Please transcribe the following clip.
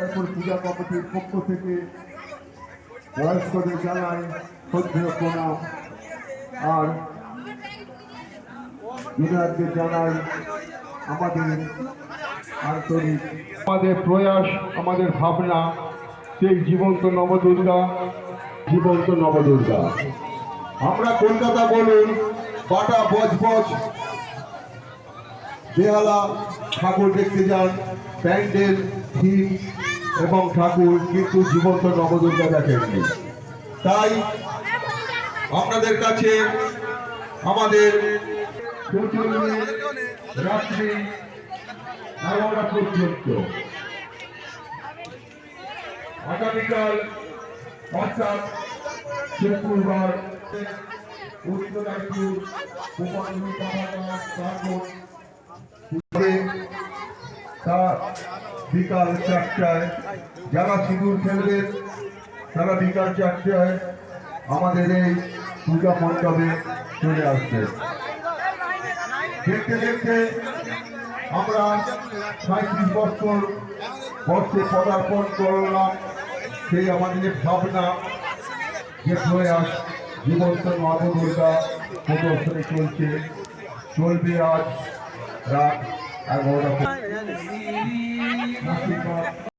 উদয়পুর পূজা কমিটির পক্ষ থেকে বয়স্কদের জানাই শ্রদ্ধেয় প্রণাম। আর জুনিয়রদের জানাই আমাদের আন্তরিক আমাদের প্রয়াস আমাদের ভাবনা সেই জীবন্ত নবদুর্গা জীবন্ত নবদুর্গা। আমরা কলকাতা বলুন বাটা বজবজ বেহালা ঠাকুর দেখতে যান প্যান্ডেল থিম এবং ঠাকুর কিন্তু জীবন্ত নবদুর্গা দেখেননি। তাই আপনাদের কাছে আমাদের রাত্রি এগারোটা পর্যন্ত। আগামীকাল অর্থাৎ শুক্রবার তা বিকাল চারটায় যারা সিঁদুর খেলবেন তারা বিকাল চারটায় আমাদের এই পূজা মণ্ডপে চলে আসবে। দেখতে দেখতে আমরা সাঁত্রিশ বছর বর্ষে পদার্পণ করলাম, সেই আমাদের ভাবনা, যে প্রয়াস, জীবন্ত নবদুর্গা প্রদর্শনী চলছে, চলবে আজ রাত এগারোটা